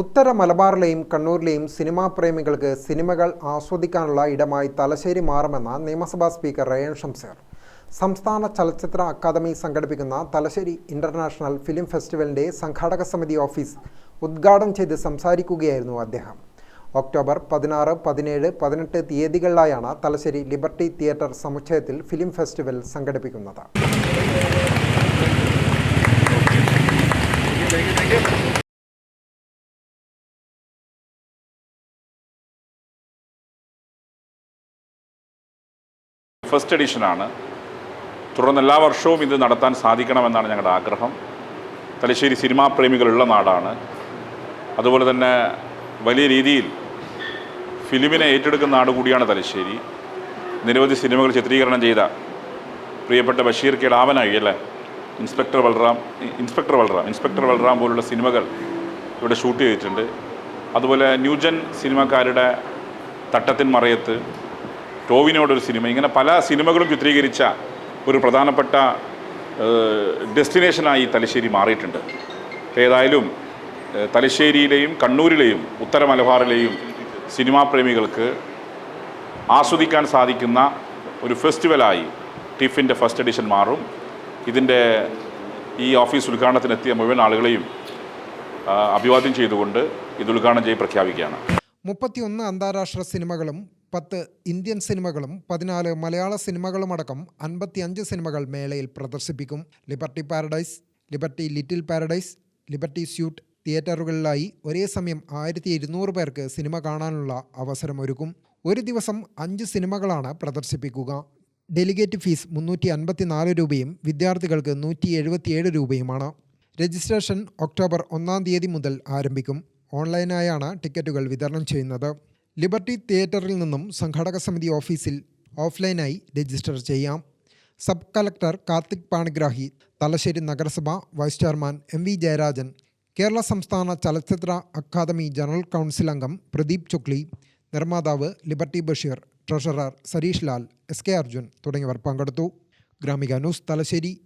ഉത്തര മലബാറിലെയും കണ്ണൂരിലെയും cinema പ്രേമികൾക്ക് സിനിമകൾ ആസ്വദിക്കാനുള്ള ഇടമായി തലശ്ശേരി മാറുമെന്ന നിയമസഭാ സ്പീക്കർ റയൻ ഷംസേർ സംസ്ഥാന ചലച്ചിത്ര അക്കാദമി സംഘടിപ്പിക്കുന്ന തലശ്ശേരി ഇന്റർനാഷണൽ ഫിലിം ഫെസ്റ്റിവലിന്റെ സംഘാടക സമിതി ഓഫീസ് ഉദ്ഘാടനം ചെയ്ത് സംസാരിക്കുകയായിരുന്നു അദ്ദേഹം. ഒക്ടോബർ പതിനാറ് പതിനേഴ് പതിനെട്ട് തീയതികളിലായാണ് തലശ്ശേരി ലിബർട്ടി തിയേറ്റർ സമുച്ചയത്തിൽ ഫിലിം ഫെസ്റ്റിവൽ സംഘടിപ്പിക്കുന്നത്. ഫസ്റ്റ് എഡിഷനാണ്. തുടർന്ന് എല്ലാ വർഷവും ഇത് നടത്താൻ സാധിക്കണമെന്നാണ് ഞങ്ങളുടെ ആഗ്രഹം. തലശ്ശേരി സിനിമാ പ്രേമികളുള്ള നാടാണ്. അതുപോലെ തന്നെ വലിയ രീതിയിൽ ഫിലിമിനെ ഏറ്റെടുക്കുന്ന നാട് കൂടിയാണ് തലശ്ശേരി. നിരവധി സിനിമകൾ ചിത്രീകരണം ചെയ്ത പ്രിയപ്പെട്ട ബഷീർ കെ ഡാവനായി അല്ലേ? Inspector Balram inspector Balram inspector Balram പോലുള്ള സിനിമകൾ ഇവിടെ ഷൂട്ട് ചെയ്തിട്ടുണ്ട്. അതുപോലെ ന്യൂജൻ സിനിമക്കാരുടെ തട്ടത്തിൻ മറയത്ത് ടോവിനോടൊരു സിനിമ. ഇങ്ങനെ പല സിനിമകളും ചിത്രീകരിച്ച ഒരു പ്രധാനപ്പെട്ട ഡെസ്റ്റിനേഷനായി തലശ്ശേരി മാറിയിട്ടുണ്ട്. ഏതായാലും തലശ്ശേരിയിലെയും കണ്ണൂരിലെയും ഉത്തര മലബാറിലെയും സിനിമാ പ്രേമികൾക്ക് ആസ്വദിക്കാൻ സാധിക്കുന്ന ഒരു ഫെസ്റ്റിവലായി ടിഫിന്റെ ഫസ്റ്റ് എഡിഷൻ മാറും. ഇതിന്റെ ഈ ഓഫീസ് ഉദ്ഘാടനത്തിനെത്തിയ മുഴുവൻ ആളുകളെയും അഭിവാദ്യം ചെയ്തുകൊണ്ട് ഇത് ഉദ്ഘാടനം ചെയ്ത് പ്രഖ്യാപിക്കുകയാണ്. മുപ്പത്തിയൊന്ന് അന്താരാഷ്ട്ര സിനിമകളും പത്ത് ഇന്ത്യൻ സിനിമകളും പതിനാല് മലയാള സിനിമകളുമടക്കം അൻപത്തിയഞ്ച് സിനിമകൾ മേളയിൽ പ്രദർശിപ്പിക്കും. Liberty Paradise Liberty Little Paradise Liberty Suite തിയേറ്ററുകളിലായി ഒരേ സമയം ആയിരത്തി ഇരുന്നൂറ് പേർക്ക് സിനിമ കാണാനുള്ള അവസരമൊരുക്കും ഒരു ദിവസം അഞ്ച് സിനിമകളാണ് പ്രദർശിപ്പിക്കുക. ഡെലിഗേറ്റ് ഫീസ് മുന്നൂറ്റി അൻപത്തിനാല് രൂപയും വിദ്യാർത്ഥികൾക്ക് നൂറ്റി എഴുപത്തിയേഴ് രൂപയുമാണ്. രജിസ്ട്രേഷൻ ഒക്ടോബർ ഒന്നാം തീയതി മുതൽ ആരംഭിക്കും. ഓൺലൈനായാണ് ടിക്കറ്റുകൾ വിതരണം ചെയ്യുന്നത്. ലിബർട്ടി തിയേറ്ററിൽ നിന്നും സംഘാടക സമിതി ഓഫീസിൽ ഓഫ്ലൈനായി രജിസ്റ്റർ ചെയ്യാം. സബ് കളക്ടർ കാർത്തിക് പാണിഗ്രാഹി തലശ്ശേരി നഗരസഭ vice chairman M V Jayarajan Kerala സംസ്ഥാന ചലച്ചിത്ര അക്കാദമി ജനറൽ കൗൺസിൽ അംഗം പ്രദീപ് ചുക്ലി നിർമ്മാതാവ് Liberty Basheer treasurer Sareesh Lal S K Arjun തുടങ്ങിയവർ പങ്കെടുത്തു. ഗ്രാമിക ന്യൂസ് തലശ്ശേരി.